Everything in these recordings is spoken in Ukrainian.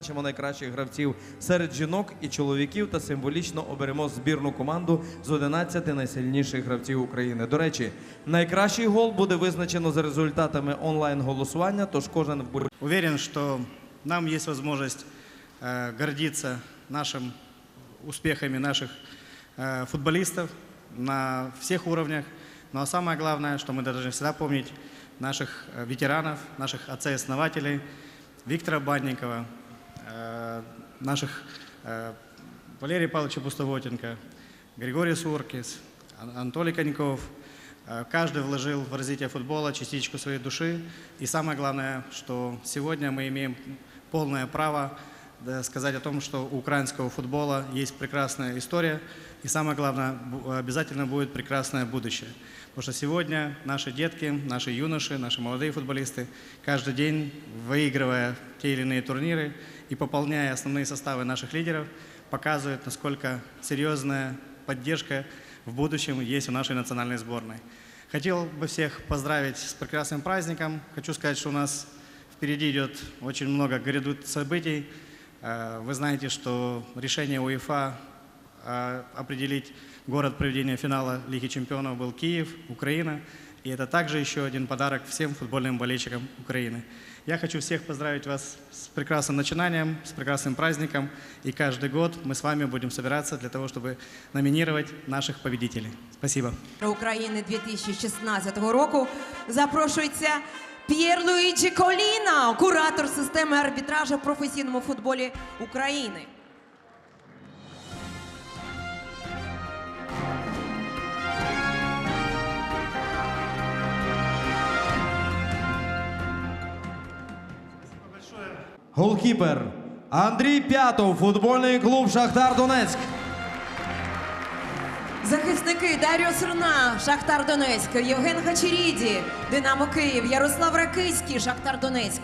Бачимо найкращих гравців серед жінок і чоловіків та символічно оберемо збірну команду з 11 найсильніших гравців України. До речі, найкращий гол буде визначено за результатами онлайн-голосування, тож кожен вболівальник Уверен, что нам есть возможность э, гордиться нашим успехами наших э, футболистов на всех уровнях. Но самое главное, что мы должны всегда помнить наших э, ветеранов, наших отцей-основателей, Виктора Банникова, э, наших э, Валерия Павловича Пустовотенко, Григорий Суркис, Ан- Анатолий Коньков. Э, Каждый вложил в развитие футбола частичку своей души. И самое главное, что сегодня мы имеем полное право сказать о том, что у украинского футбола есть прекрасная история. И самое главное, обязательно будет прекрасное будущее. Потому что сегодня наши детки, наши юноши, наши молодые футболисты, каждый день выигрывая те или иные турниры и пополняя основные составы наших лидеров, показывают, насколько серьезная поддержка в будущем есть у нашей национальной сборной. Хотел бы всех поздравить с прекрасным праздником. Хочу сказать, что у нас впереди идет очень много грядут событий. Э, Вы знаете, что решение УЕФА э, определить город проведения финала Лиги чемпионов был Киев, Украина. И это также еще один подарок всем футбольным болельщикам Украины. Я хочу всех поздравить вас с прекрасным начинанием, с прекрасным праздником. И каждый год мы с вами будем собираться для того, чтобы номинировать наших победителей. Спасибо. України 2016 року запрошується П'єр Коліна, куратор системи арбітражу в професійному футболі України. Голкіпер Андрій П'ятов, футбольний клуб Шахтар Донецьк. Захисники Даріо Срна, Шахтар Донецьк, Євген Хачеріді, Динамо Київ, Ярослав Ракицький, Шахтар Донецьк,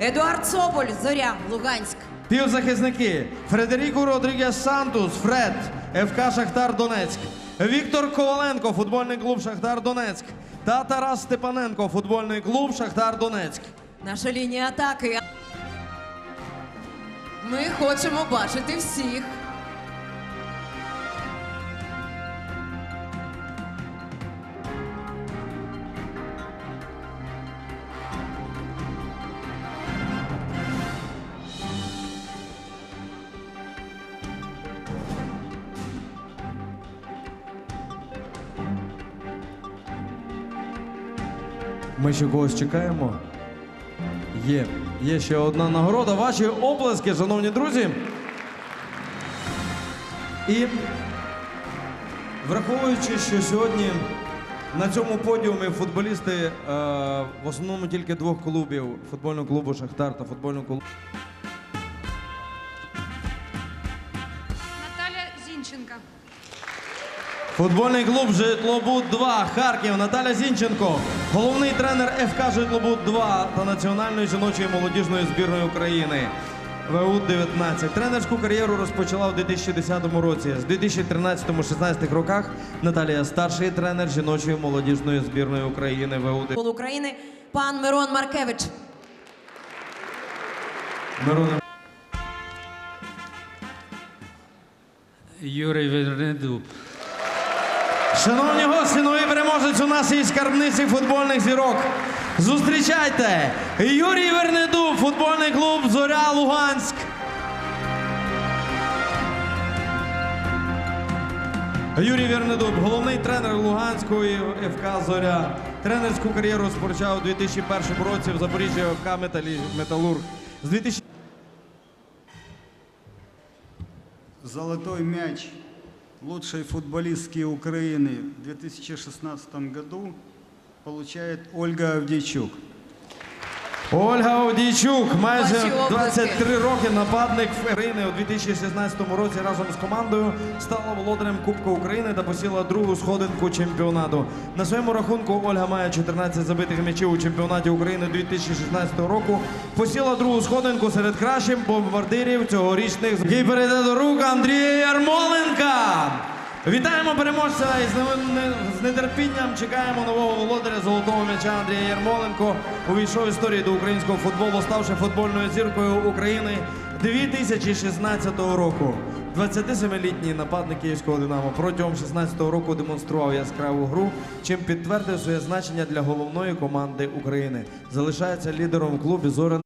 Едуард Соболь, Зоря, Луганськ. Півзахисники Фредеріко Родрігес Сантус, Фред, ФК Шахтар Донецьк, Віктор Коваленко, футбольний клуб Шахтар Донецьк та Тарас Степаненко, футбольний клуб Шахтар Донецьк. Наша лінія атаки. Ми хочемо бачити всіх. Ми ще когось чекаємо. Є. Є ще одна нагорода. Ваші оплески, шановні друзі. І враховуючи, що сьогодні на цьому подіумі футболісти е, в основному тільки двох клубів футбольного клубу Шахтар та футбольного клубу. Наталя Зінченка. Футбольний клуб Житлобуд 2 Харків Наталя Зінченко, головний тренер ФК Житлобуд 2 та національної жіночої молодіжної збірної України. ВУ 19 Тренерську кар'єру розпочала в 2010 році. З 2013-16 роках Наталія старший тренер жіночої молодіжної збірної України ВУ 19 України пан Мирон Маркевич. Мироне Юрій Вернедуб. Шановні гості, новий переможець у нас із скарбниці футбольних зірок. Зустрічайте! Юрій Вернедуб, футбольний клуб Зоря Луганськ. Юрій Вернедуб, головний тренер Луганської ФК Зоря. Тренерську кар'єру розпочав у 2001 році в Запоріжжі ФК «Металі- Металург. З 2000 Золотой мяч лучшей футболистки Украины в 2016 году получает Ольга Авдейчук. Ольга Овдійчук, майже Ваші оплески. 23 роки нападник України у 2016 році разом з командою стала володарем Кубка України та посіла другу сходинку чемпіонату. На своєму рахунку Ольга має 14 забитих м'ячів у чемпіонаті України 2016 року. Посіла другу сходинку серед кращих бомбардирів цьогорічних який перейде до рук Андрія Ярмоленка. Вітаємо переможця і з нетерпінням чекаємо нового володаря золотого м'яча Андрія Ярмоленко. Увійшов в історію до українського футболу, ставши футбольною зіркою України 2016 року 27-літній нападник київського Динамо протягом 16-го року демонстрував яскраву гру, чим підтвердив своє значення для головної команди України. Залишається лідером в клубі Зорян.